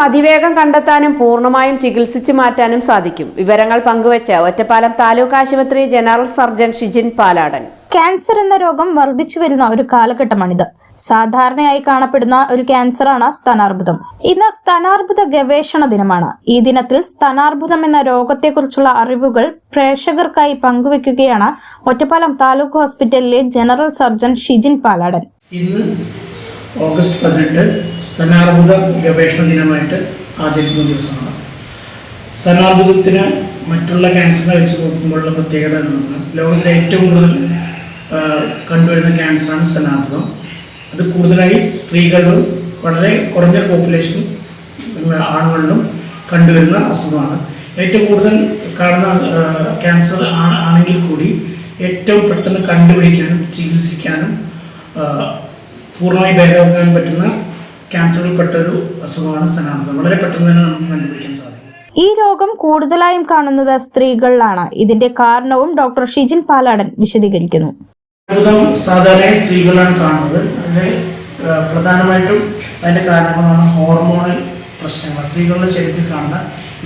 അതിവേഗം കണ്ടെത്താനും പൂർണമായും ചികിത്സിച്ചു മാറ്റാനും സാധിക്കും. വിവരങ്ങൾ പങ്കുവച്ച ഒറ്റപ്പാലം താലൂക്ക് ആശുപത്രി general surgeon Shijin Paladan. Cancer എന്ന രോഗം വർദ്ധിച്ചു വരുന്ന ഒരു കാലഘട്ടമാണിത്. സാധാരണയായി കാണപ്പെടുന്ന ഒരു ക്യാൻസറാണ് സ്തനാർബുദം. ഇന്ന് സ്തനാർബുദ ഗവേഷണ ദിനമാണ്. ഈ ദിനത്തിൽ സ്തനാർബുദം എന്ന രോഗത്തെക്കുറിച്ചുള്ള അറിവുകൾ പ്രേക്ഷകർക്കായി പങ്കുവെക്കുകയാണ് ഒറ്റപ്പാലം താലൂക്ക് ഹോസ്പിറ്റലിലെ ജനറൽ സർജൻ ഷിജിൻ പാലാടൻ. ഇന്ന് ഓഗസ്റ്റ് പതിനെട്ട് സ്തനാർബുദ ഗവേഷണ ദിനമായിട്ട് ആചരിക്കുന്ന ദിവസമാണ്. സ്തനാർബുദത്തിന് മറ്റുള്ള ക്യാൻസറിനെ വെച്ച് നോക്കുമ്പോഴുള്ള പ്രത്യേകത എന്ന് പറഞ്ഞാൽ ലോകത്തിലെ ഏറ്റവും കൂടുതൽ കണ്ടുവരുന്ന ക്യാൻസറാണ് സ്തനാർബുദം അത് കൂടുതലായി സ്ത്രീകളിലും വളരെ കുറഞ്ഞ പോപ്പുലേഷൻ ആണുങ്ങളിലും കണ്ടുവരുന്ന അസുഖമാണ്. ഏറ്റവും കൂടുതൽ കാണുന്ന ക്യാൻസർ ആണെങ്കിൽ കൂടി ഏറ്റവും പെട്ടെന്ന് കണ്ടുപിടിക്കാനും ചികിത്സിക്കാനും പൂർണമായി ഭേദമാക്കാൻ പറ്റുന്ന ക്യാൻസറിൽപ്പെട്ട ഒരു അസുഖമാണ് സ്തനാർബുദം വളരെ പെട്ടെന്ന് തന്നെ നമുക്ക് കണ്ടുപിടിക്കാൻ സാധിക്കും. ഈ രോഗം കൂടുതലായും കാണുന്നത് സ്ത്രീകളിലാണ്. ഇതിന്റെ കാരണവും ഡോക്ടർ ഷിജിൻ പാലാടൻ വിശദീകരിക്കുന്നു. അർബുദം സാധാരണ സ്ത്രീകളാണ് കാണുന്നത്. അതിന് പ്രധാനമായിട്ടും അതിന്റെ കാരണങ്ങളാണ് ഹോർമോണൽ പ്രശ്നങ്ങൾ. സ്ത്രീകളുടെ ശരീരത്തിൽ കാണുന്ന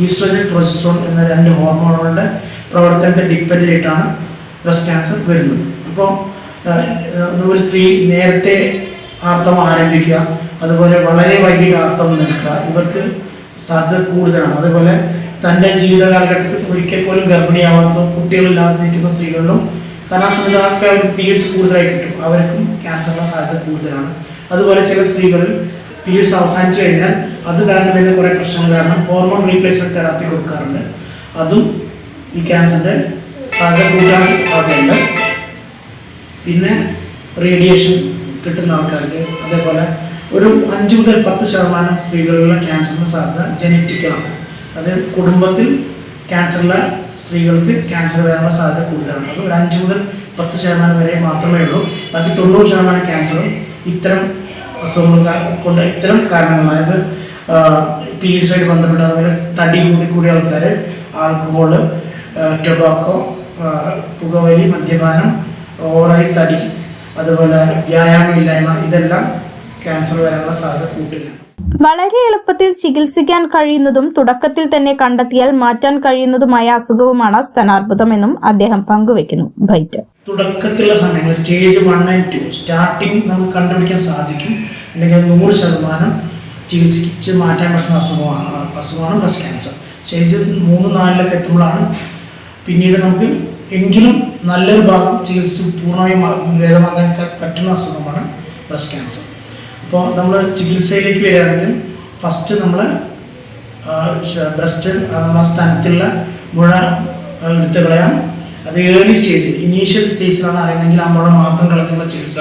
ഈസ്ട്രജൻ പ്രൊജസ്ട്രോൺ എന്ന രണ്ട് ഹോർമോണുകളുടെ പ്രവർത്തനത്തെ ഡിപ്പെൻഡ് ചെയ്തിട്ടാണ് ബ്രസ്റ്റ് ക്യാൻസർ വരുന്നത്. അപ്പോൾ ഒരു സ്ത്രീ നേരത്തെ ആർത്തവം ആരംഭിക്കുക. അതുപോലെ വളരെ വൈകിട്ട് ആർത്തം നിൽക്കുക ഇവർക്ക് സാധ്യത കൂടുതലാണ്. അതുപോലെ തന്റെ ജീവിത കാലഘട്ടത്തിൽ ഒരിക്കൽ പോലും ഗർഭിണിയാവാത്ത കുട്ടികളില്ലാതെ നിൽക്കുന്ന സ്ത്രീകളിലും കാരണം പീരീഡ്സ് കൂടുതലായി കിട്ടും. അവർക്കും ക്യാൻസറിനുള്ള സാധ്യത കൂടുതലാണ്. അതുപോലെ ചില സ്ത്രീകളിൽ പീരീഡ്സ് അവസാനിച്ചു കഴിഞ്ഞാൽ അത് കാരണം വരുന്ന കുറേ പ്രശ്നങ്ങൾ കാരണം ഹോർമോൺ റീപ്ലേസ്മെന്റ് തെറാപ്പി കൊടുക്കാറുണ്ട്. അതും ഈ ക്യാൻസറിന്റെ സാധ്യത കൂട്ടാൻ സാധ്യതയുണ്ട്. പിന്നെ റേഡിയേഷൻ കിട്ടുന്ന ആൾക്കാർക്ക് അതേപോലെ ഒരു അഞ്ച് മുതൽ പത്ത് ശതമാനം സ്ത്രീകളിലുള്ള ക്യാൻസറിന് സാധ്യത ജനറ്റിക്കലാണ് അത് കുടുംബത്തിൽ ക്യാൻസറുള്ള സ്ത്രീകൾക്ക് ക്യാൻസർ വരാനുള്ള സാധ്യത കൂടുതലാണ്. അത് ഒരു അഞ്ച് മുതൽ പത്ത് ശതമാനം വരെ മാത്രമേ ഉള്ളൂ. ബാക്കി തൊണ്ണൂറ് ശതമാനം ക്യാൻസറും ഇത്തരം അസുഖങ്ങൾ കൊണ്ട് ഇത്തരം കാരണങ്ങൾ അതായത് പീരീഡ്സുമായിട്ട് ബന്ധപ്പെട്ട് അതുപോലെ തടി കൂടി കൂടിയ ആൾക്കാർ ആൽക്കഹോൾ ടൊബാക്കോ പുകവലി മദ്യപാനം ഓവറായി തടി അതുപോലെ വ്യായാമമില്ലായ്മ ഇതെല്ലാം ക്യാൻസർ വരാനുള്ള സാധ്യത കൂട്ടുകയാണ്. വളരെ എളുപ്പത്തിൽ ചികിത്സിക്കാൻ കഴിയുന്നതും തുടക്കത്തിൽ തന്നെ കണ്ടെത്തിയാൽ മാറ്റാൻ കഴിയുന്നതുമായ അസുഖവുമാണ് സ്തനാർബുദം എന്നും അദ്ദേഹം പങ്കുവെക്കുന്നു ബൈറ്റ്. തുടക്കത്തിലുള്ള സമയങ്ങൾ stage one and two starting നമുക്ക് കണ്ടുപിടിക്കാൻ സാധിക്കും. അല്ലെങ്കിൽ നൂറ് ശതമാനം ചികിത്സിച്ച് മാറ്റാൻ പറ്റുന്ന അസുഖമാണ് അസുഖമാണ് ബ്രസ്റ്റ് ക്യാൻസർ സ്റ്റേജ് മൂന്ന് നാലിലൊക്കെ എത്തുമ്പോഴാണ് പിന്നീട് നമുക്ക് എങ്കിലും നല്ലൊരു ഭാഗം ചികിത്സിച്ച് പൂർണമായും ക- പറ്റുന്ന അസുഖമാണ് ബ്രസ്റ്റ് ക്യാൻസർ അപ്പോൾ നമ്മൾ ചികിത്സയിലേക്ക് വരികയാണെങ്കിൽ ഫസ്റ്റ് നമ്മൾ ബ്രസ്റ്റ് നമ്മുടെ സ്ഥലത്തുള്ള മുഴ ആ, എടുത്ത് കളയാം. അത് ഏർലി സ്റ്റേജിൽ ഇനീഷ്യൽ ഫേസിലാണ് അറിയുന്നതെങ്കിൽ ആ മുഴ മാത്രം കളഞ്ഞുള്ള ചികിത്സ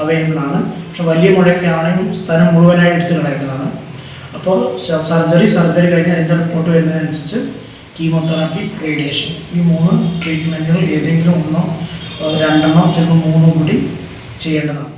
അവൈലബിൾ ആണ് പക്ഷെ വലിയ മുഴയൊക്കെ ആണെങ്കിൽ സ്ഥലം മുഴുവനായി എടുത്ത് കളയേണ്ടതാണ്. അപ്പോൾ സർജറി സർജറി കഴിഞ്ഞ് അതിന്റെ റിപ്പോർട്ട് വരുന്നതനുസരിച്ച് കീമോതെറാപ്പി റേഡിയേഷൻ. ഈ മൂന്ന് ട്രീറ്റ്മെന്റുകൾ ഏതെങ്കിലും ഒന്നോ രണ്ടെണ്ണോ ചിലപ്പോൾ മൂന്നോ കൂടി ചെയ്യേണ്ടതാണ്.